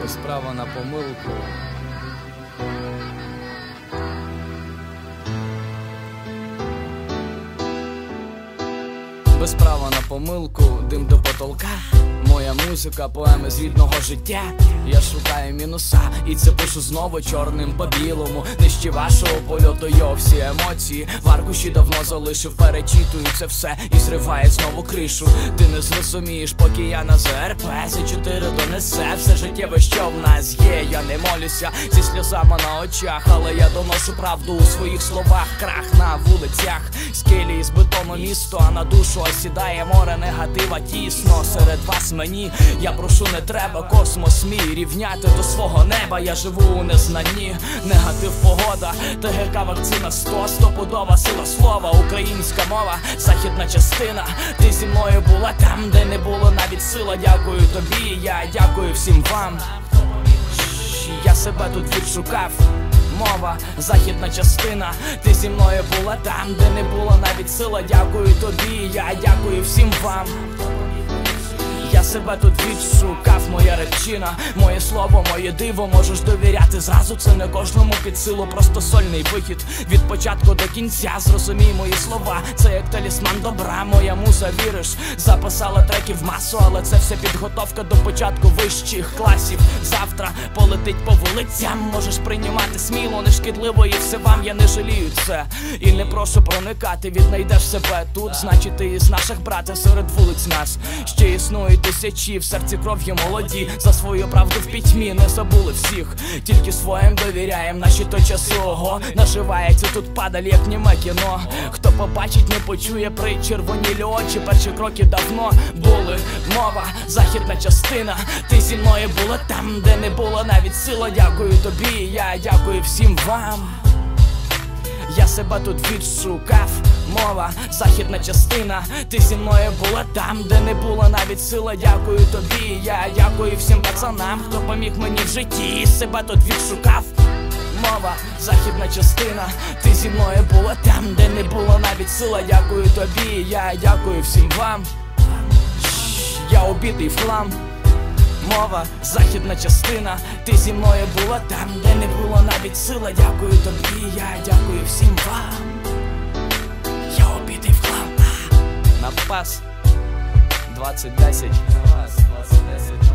без права на помилку. Без права на помилку, дим до потолка. Музика, поеми з рідного життя. Я шукаю мінуса, і це пишу знову чорним по білому. Нижче вашого польоту йо всі емоції. В аркуші давно залишив, перечитую це все і зриває знову кришу. Ти не зрозумієш, поки я на ЗРП за чотири донесе все життєве, що в нас є. Я не молюся зі сльозами на очах, але я доношу правду у своїх словах. Крах на вулицях, скелі з бетону місто, а на душу осідає море негатива тісно серед вас мені. Я прошу, не треба космос мій рівняти до свого неба. Я живу у незнанні, негатив погода, ТГК вакцина 100, стопудова сила слова, українська мова, західна частина. Ти зі мною була там, де не було навіть сила. Дякую тобі, я дякую всім вам. Я себе тут відшукав. Мова, західна частина, ти зі мною була там, де не було навіть сила. Дякую тобі, я дякую всім вам. Я себе тут відшукав, моя речина, моє слово, моє диво, можеш довіряти зразу. Це не кожному під силу, просто сольний вихід від початку до кінця. Зрозумій мої слова, це як талісман добра. Моя муза віриш, записала треків масу, але це все підготовка до початку вищих класів. Завтра полетить по вулицям. Можеш приймати сміло, нешкідливо і все вам. Я не жалію це і не прошу проникати. Віднайдеш себе тут, значить ти із наших братів серед вулиць нас ще існують тисячі в серці кров'ю молоді. За свою правду в пітьмі не забули всіх, тільки своїм довіряєм. Наші то часи ого наживається тут падаль, як німе кіно. Хто побачить, не почує при червонілі очі. Перші кроки давно були. Мова, західна частина. Ти зі мною була там, де не було навіть сила. Дякую тобі, я дякую всім вам. Я себе тут відшукав, мова, західна частина. Ти зі мною була там, де не було навіть сила. Дякую тобі, я дякую всім пацанам, хто поміг мені в житті. Себе тут відшукав. Мова, західна частина, ти зі мною була там, де не було навіть сила. Дякую тобі, я дякую всім вам. Я убитий в хлам. Мова, західна частина, ти зі мною була там, де не було навіть сила. Дякую тобі, я дякую всім вам. Пас 2010. На вас, 2010 на вас.